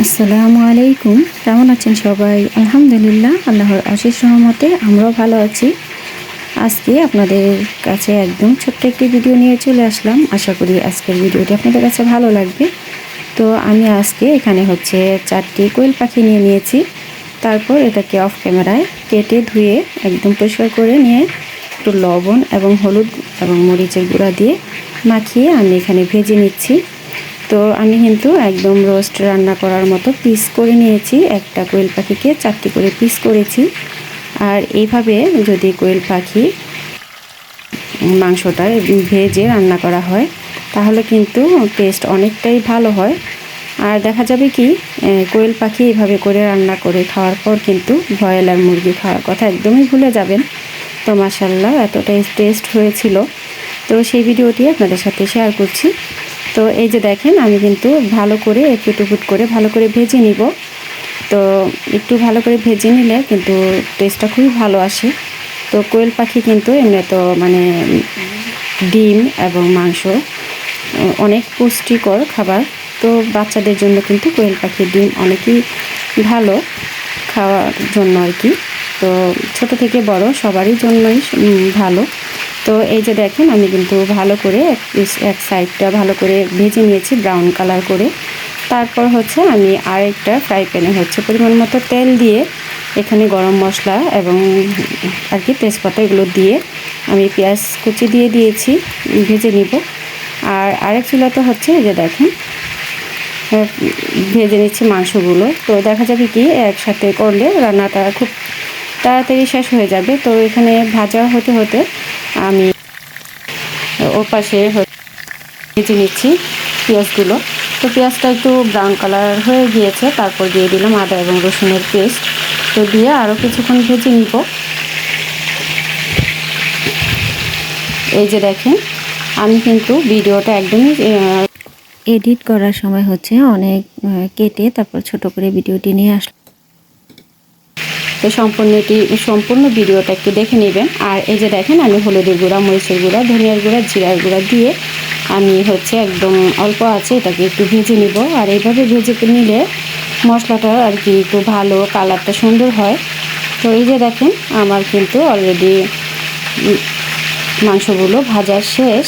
আসসালামু আলাইকুম। কেমন আছেন সবাই? আলহামদুলিল্লাহ, আল্লাহর আশিস রহমতে আমরাও ভালো আছি। আজকে আপনাদের কাছে একদম ছোট্ট একটি ভিডিও নিয়ে চলে আসলাম। আশা করি আজকের ভিডিওটি আপনাদের কাছে ভালো লাগবে। তো আমি আজকে এখানে হচ্ছে চারটি কোয়েল পাখি নিয়ে নিয়েছি। তারপর এটাকে অফ ক্যামেরায় কেটে ধুয়ে একদম পরিষ্কার করে নিয়ে একটু লবণ এবং হলুদ এবং মরিচের গুঁড়া দিয়ে মাখিয়ে আমি এখানে ভেজে নিচ্ছি। তো আমি কিন্তু একদম রোস্ট রান্না করার মতো পিস করে নিয়েছি। একটা কোয়েল পাখিকে চারটি করে পিস করেছি। আর এইভাবে যদি কোয়েল পাখি মাংসটা ভেজে রান্না করা হয়, তাহলে কিন্তু টেস্ট অনেকটাই ভালো হয়। আর দেখা যাবে কি কোয়েল পাখি এভাবে করে রান্না করে খাওয়ার পর কিন্তু ব্রয়লার মুরগি খাওয়ার কথা একদমই ভুলে যাবেন। তো মাসাল্লাহ এতটাই টেস্ট হয়েছিল। তো সেই ভিডিওটি আপনাদের সাথে শেয়ার করছি। তো এই যে দেখেন, আমি কিন্তু ভালো করে একটু টুকুট করে ভালো করে ভেজে নিব। তো একটু ভালো করে ভেজে নিলে কিন্তু টেস্টটা খুবই ভালো আসে। তো কোয়েল পাখি কিন্তু এমনি তো মানে ডিম এবং মাংস, অনেক পুষ্টিকর খাবার। তো বাচ্চাদের জন্য কিন্তু কোয়েল পাখির ডিম অনেকই ভালো খাওয়ার জন্য আর কি। তো ছোট থেকে বড় সবারই জন্যই ভালো। তো এই যে দেখেন, আমি কিন্তু ভালো করে এক সাইডটা ভালো করে ভেজে নিয়েছি ব্রাউন কালার করে। তারপর হচ্ছে আমি আরেকটা ফ্রাই প্যানে হচ্ছে পরিমাণ মতো তেল দিয়ে এখানে গরম মশলা এবং আর কি তেজপাতা এগুলো দিয়ে আমি পেঁয়াজ কুচি দিয়ে দিয়েছি, ভেজে নিব। আর আরেক চুলাতে হচ্ছে এই যে দেখেন ভেজে নিচ্ছি মাংসগুলো। তো দেখা যাবে কি একসাথে করলে রান্নাটা খুব তাড়াতাড়ি শেষ হয়ে যাবে। তো এখানে ভাজা হতে হতে আমি ও পাশে ভেজে নিচ্ছি পেঁয়াজগুলো। তো পেঁয়াজটা একটু ব্রাউন কালার হয়ে গিয়েছে, তারপর দিয়ে দিলাম আদা এবং রসুনের পেস্ট তো দিয়ে আরও কিছুক্ষণ ভেজে নিব। এই যে দেখেন, আমি কিন্তু ভিডিওটা একদমই এডিট করার সময় হচ্ছে অনেক কেটে তারপর ছোট করে ভিডিওটি নিয়ে আসলাম। তো সম্পূর্ণটি, সম্পূর্ণ ভিডিওটা একটু দেখে নেবেন। আর এই যে দেখেন, আমি হলুদের গুঁড়া, মরিচের গুঁড়া, ধনিয়ার গুঁড়া, জিরার গুঁড়া দিয়ে আমি হচ্ছে একদম অল্প আছে, এটাকে একটু ভেজে নিব। আর এইভাবে ভেজে নিলে মশলাটা আর কি একটু ভালো, কালারটা সুন্দর হয়। তো এই যে দেখেন, আমার কিন্তু অলরেডি মাংসগুলো ভাজা শেষ।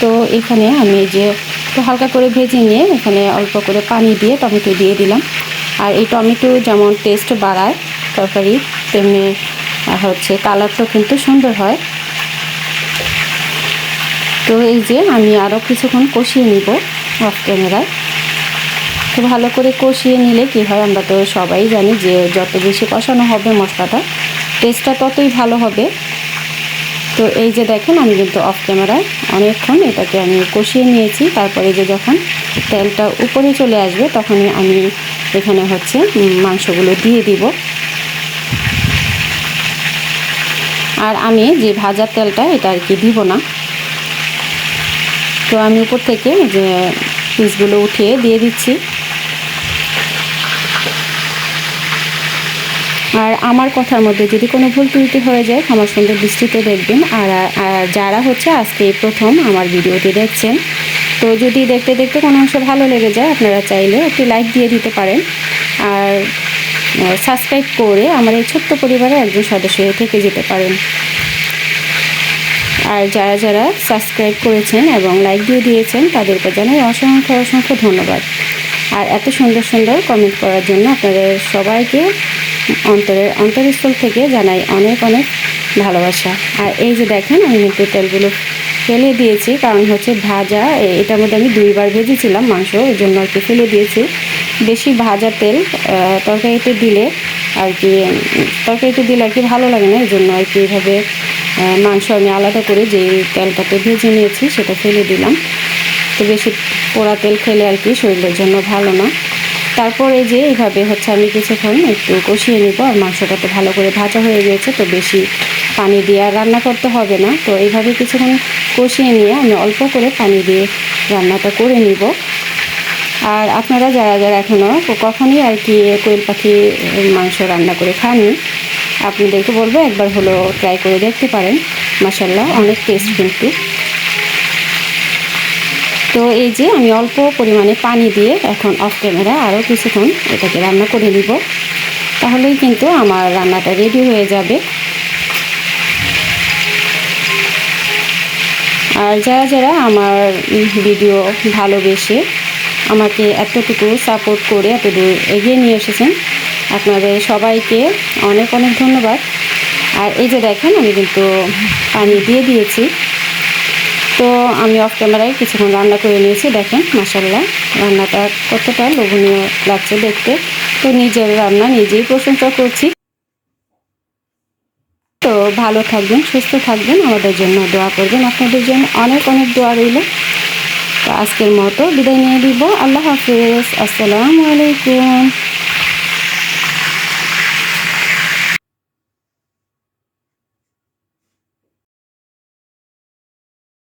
তো এখানে আমি যে একটু হালকা করে ভেজে নিয়ে এখানে অল্প করে পানি দিয়ে টমেটো দিয়ে দিলাম। আর এই টমেটো যেমন টেস্ট বাড়ায় তরকারি, তেমনি হচ্ছে কালারটাও কিন্তু সুন্দর হয়। তো এই যে আমি আরও কিছুক্ষণ কষিয়ে নিব অফ ক্যামেরায় তো ভালো করে কষিয়ে নিলে কি হয়, আমরা তো সবাই জানি যে যত বেশি কষানো হবে মশলাটা টেস্টটা ততই ভালো হবে। তো এই যে দেখেন, আমি কিন্তু অফ ক্যামেরায় অনেকক্ষণ এটাকে আমি কষিয়ে নিয়েছি। তারপরে যে যখন তেলটা উপরে চলে আসবে, তখনই আমি এখানে হচ্ছে মাংসগুলো দিয়ে দিব। আর আমি যে ভাজার তেলটা এটা আর কি দিব না। তো আমি উপর থেকে যে পিসগুলো উঠিয়ে দিয়ে দিচ্ছি। আর আমার কথার মধ্যে যদি কোনো ভুল ত্রুটি হয়ে যায় ক্ষমা সুন্দর দৃষ্টিতে দেখবেন। আর যারা হচ্ছে আজকে প্রথম আমার ভিডিওটি দেখছেন, তো যদি দেখতে দেখতে কোনো অংশ ভালো লেগে যায়, আপনারা চাইলে একটি লাইক দিয়ে দিতে পারেন। আর সাবস্ক্রাইব করে আমার এই ছোট্ট পরিবারের একজন সদস্য হয়ে থেকে যেতে পারেন। আর যারা যারা সাবস্ক্রাইব করেছেন এবং লাইক দিয়ে দিয়েছেন, তাদেরকে জানাই অসংখ্য অসংখ্য ধন্যবাদ। আর এত সুন্দর সুন্দর কমেন্ট করার জন্য আপনাদের সবাইকে অন্তরের অন্তরস্থল থেকে জানাই অনেক অনেক ভালোবাসা। আর এই যে দেখেন, আমি কিন্তু তেলগুলো ফেলে দিয়েছি, কারণ হচ্ছে ভাজা এটার মধ্যে আমি দুইবার ভেজেছিলাম মাংস ওই জন্য আর কি ফেলে দিয়েছি। বেশি ভাজা তেল তরকারিতে দিলে আর কি তরকারিতে দিলে আর কি ভালো লাগে না এই জন্য আর কি এইভাবে মাংস আমি আলাদা করে যে তেলটাতে ভেজে নিয়েছি সেটা ফেলে দিলাম। তো বেশি পোড়া তেল খেলে আর কি শরীরের জন্য ভালো না। তারপর এই যে এইভাবে হচ্ছে আমি কিছুক্ষণ একটু কষিয়ে নিব আর মাংসটা তো ভালো করে ভাজা হয়ে গিয়েছে, তো বেশি পানি দিয়ে আর রান্না করতে হবে না। তো এইভাবে কিছুক্ষণ কষিয়ে নিয়ে আমি অল্প করে পানি দিয়ে রান্নাটা করে নিব। আর আপনারা যারা যারা এখনও কখনই আর কি কোয়েল পাখি মাংস রান্না করে খাননি, আপনাদেরকে বলব একবার হলো ট্রাই করে দেখতে পারেন। মাসাল্লাহ অনেক টেস্ট কিন্তু। তো এই যে আমি অল্প পরিমাণে পানি দিয়ে এখন অফ ক্যামেরা আরও কিছুক্ষণ এটাকে রান্না করে নিব। তাহলেই কিন্তু আমার রান্নাটা রেডি হয়ে যাবে। আর যারা যারা আমার ভিডিও ভালোবেসে আমাকে এতটুকু সাপোর্ট করে এতদূর এগিয়ে নিয়ে এসেছেন। আপনাদের সবাইকে অনেক অনেক ধন্যবাদ। আর এই যে দেখেন, আমি কিন্তু পানি দিয়ে দিয়েছি। তো আমি অফ ক্যামেরায় কিছুক্ষণ রান্না করে নিয়েছি, দেখেন মাসাল্লাহ রান্নাটা কতটা লোভনীয় লাগছে দেখতে। তো নিজের রান্না নিজেই প্রশংসা করছি। তো ভালো থাকবেন, সুস্থ থাকবেন, আমাদের জন্য দোয়া করবেন। আপনাদের জন্য অনেক অনেক দোয়া রইল। তো আজকের মতো বিদায় নিয়ে দিব আল্লাহ হাফিজ। আসসালামু আলাইকুম।